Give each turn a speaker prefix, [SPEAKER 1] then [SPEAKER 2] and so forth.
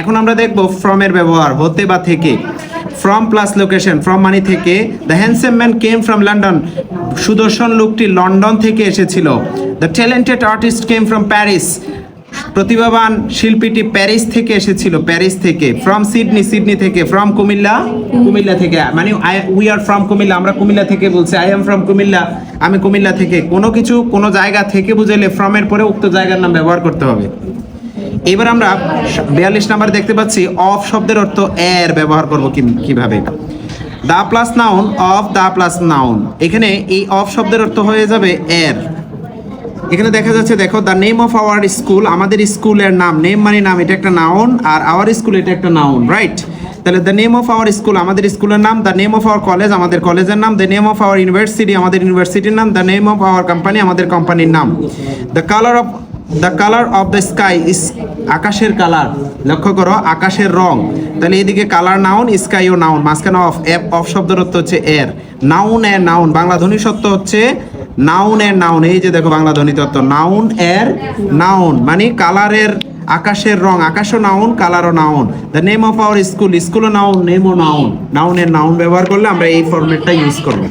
[SPEAKER 1] এখন আমরা দেখব ফ্রম এর ব্যবহার, হতে বা থেকে। From plus location, from money থেকে। The handsome man came from London. সুদর্শন লোকটি লন্ডন থেকে এসেছিল। The talented artist came from Paris. প্রতিভাবান শিল্পীটি প্যারিস থেকে এসেছিল, প্যারিস থেকে। ফ্রম সিডনি সিডনি থেকে। ফ্রম কুমিল্লা? কুমিল্লা থেকে। মানে I we are from Comilla, আমরা কুমিল্লা থেকে বলছি আই এম ফ্রম কুমিল্লা। আমি কুমিল্লা থেকে। কোনো কিছু কোনো জায়গা থেকে বুঝাইলে ফ্রমের পরে উক্ত জায়গার নাম ব্যবহার করতে হবে। এবার আমরা বিয়াল্লিশ নাম্বার দেখতে পাচ্ছি, অফ শব্দের অর্থ এর ব্যবহার করব কীভাবে? The plus noun, of the plus noun. এখানে এই অফ শব্দের অর্থ হয়ে যাবে এর। এখানে দেখা যাচ্ছে, দেখো the name of our school, আমাদের স্কুলের নাম, নেম মানে নাম, এটা একটা নাউন, আর আওয়ার স্কুল এটা একটা নাউন, রাইট? তাহলে the name of our school, আমাদের স্কুলের নাম the name of our college, আমাদের কলেজের নাম the name of our university, আমাদের ইউনিভার্সিটির নাম the name of our company, আমাদের কোম্পানির নাম। The colour of the colour of the sky is আকাশের কালার লক্ষ্য করো, আকাশের রং। তাহলে এদিকে কালার নাউন স্কাই ও নাউন মাঝখানে অফ অ্যাপ অফ শব্দের অর্থ হচ্ছে এর নাউন এর নাউন বাংলা ধ্বনি সত্য হচ্ছে নাউন এর নাউন এই যে দেখো বাংলা ধ্বনি তত্ত্ব নাউন এর নাউন মানে কালারের আকাশের রং। আকাশও নাউন কালারও noun the name of our school স্কুলও নাউন নেমও নাউন নাউনের নাউন ব্যবহার করলে আমরা এই ফরম্যাটটা ইউজ করব।